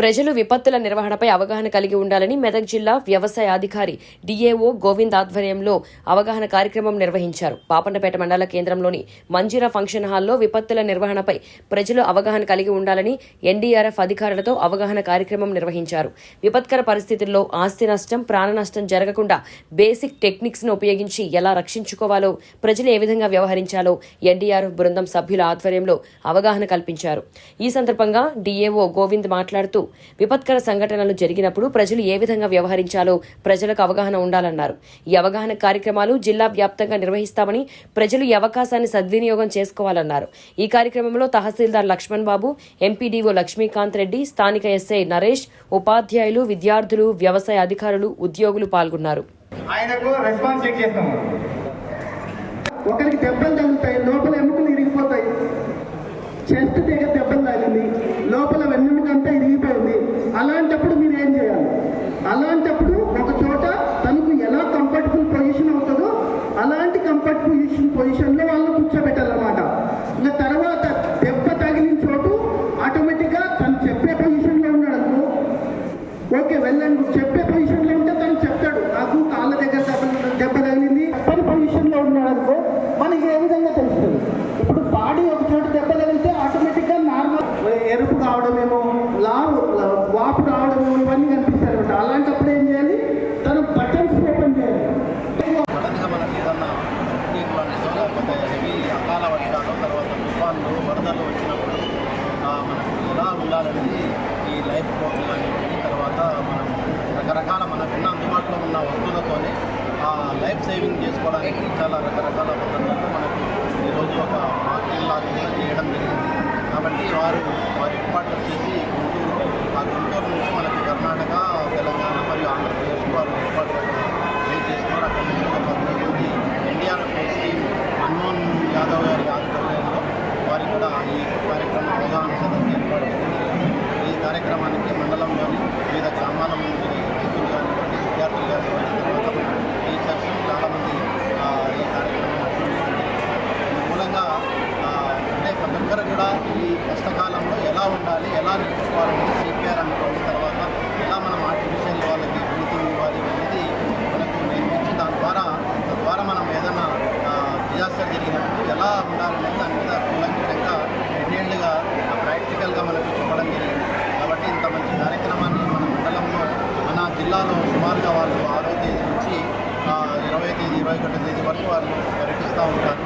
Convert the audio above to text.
ప్రజలు విపత్తుల నిర్వహణపై అవగాహన కలిగి ఉండాలని మెదక్ జిల్లా వ్యవసాయ అధికారి డిఏఓ గోవింద్ ఆధ్వర్యంలో అవగాహన కార్యక్రమం నిర్వహించారు. పాపన్నపేట మండల కేంద్రంలోని మంజీరా ఫంక్షన్ హాల్లో విపత్తుల నిర్వహణపై ప్రజలు అవగాహన కలిగి ఉండాలని ఎన్డీఆర్ఎఫ్ అధికారులతో అవగాహన కార్యక్రమం నిర్వహించారు. విపత్కర పరిస్థితుల్లో ఆస్తి నష్టం ప్రాణ నష్టం జరగకుండా బేసిక్ టెక్నిక్స్ను ఉపయోగించి ఎలా రక్షించుకోవాలో ప్రజలు ఏ విధంగా వ్యవహరించాలో ఎన్డీఆర్ఎఫ్ బృందం సభ్యుల ఆధ్వర్యంలో అవగాహన కల్పించారు. ఈ సందర్భంగా డిఏఓ గోవింద్ మాట్లాడుతూ విపత్కర సంఘటనలు జరిగినప్పుడు ప్రజలు ఏ విధంగా వ్యవహరించాలో ప్రజలకు అవగాహన ఉండాలన్నారు. ఈ అవగాహన కార్యక్రమాలు జిల్లా వ్యాప్తంగా నిర్వహిస్తామని ప్రజలు ఈ అవకాశాన్ని సద్వినియోగం చేసుకోవాలన్నారు. ఈ కార్యక్రమంలో తహసీల్దార్ లక్ష్మణ్ బాబు ఎంపీడీఓ లక్ష్మీకాంత్ రెడ్డి స్థానిక ఎస్ఐ నరేష్ ఉపాధ్యాయులు విద్యార్థులు వ్యవసాయ అధికారులు ఉద్యోగులు పాల్గొన్నారు. ఆయనకు రెస్పాన్స్ చెక్ చేస్తాము ఒకరికి దెబ్బలు తగులుతాయి లోపల ఎముకలు ఇరిగిపోతాయి. చెస్ట్ తీగ దెబ్బలు తగిలింది లోపల వెన్నెముక అంతా అలాంటప్పుడు మీరు ఏం చేయాలి? అలాంటప్పుడు ఒక చోట తనకు ఎలా కంఫర్టబుల్ పొజిషన్ అవుతుందో అలాంటి కంఫర్టబుల్ పొజిషన్లో వాళ్ళని కూర్చోబెట్టాలన్నమాట ఇంకా తర్వాత దెబ్బ తగిలిన చోటు ఆటోమేటిక్గా తను చెప్పే పొజిషన్లో ఉన్నాడు అనుకో. ఓకే వెళ్ళండి చెప్పే పొజిషన్లో ఉంటే తను చెప్తాడు. నాకు కాళ్ళ దగ్గర దెబ్బ దెబ్బ తగిలింది తన పొజిషన్లో ఉన్నాడు అనుకో. మనకి ఏ విధంగా తెలుస్తుంది? ఇప్పుడు బాడీ ఒక చోట దెబ్బ తగిలితే ఆటోమేటిక్గా నార్మల్ ఎరుపు కావడమేమో లైఫ్ సేవింగ్ చేసుకోవడానికి చాలా రకరకాల పద్ధతులతో మనకు ఈరోజు ఒక మార్కెట్ లాగా చేయడం జరిగింది. కాబట్టి వారు ఎలా నేర్చుకోవాలని సిపిఆర్ అనుకోండి తర్వాత ఎలా మనం ఆర్టిఫిషియల్ వాళ్ళకి బ్రీతింగ్ ఇవ్వాలి అనేది మనకు నేర్పించి దాని ద్వారా తద్వారా మనం ఏదైనా డిజాస్టర్ జరిగినప్పుడు ఎలా ఉండాలనేది దాని మీద కూలంకషంగా రెండేళ్ళుగా ప్రాక్టికల్గా మనకు చెప్పడం జరిగింది. కాబట్టి ఇంత మంచి కార్యక్రమాన్ని మన మండలంలో మన జిల్లాలో సుమారుగా వాళ్ళు ఆరో తేదీ నుంచి ఇరవై తేదీ ఇరవై ఒకటో తేదీ వరకు వాళ్ళు పర్యటిస్తూ ఉంటారు.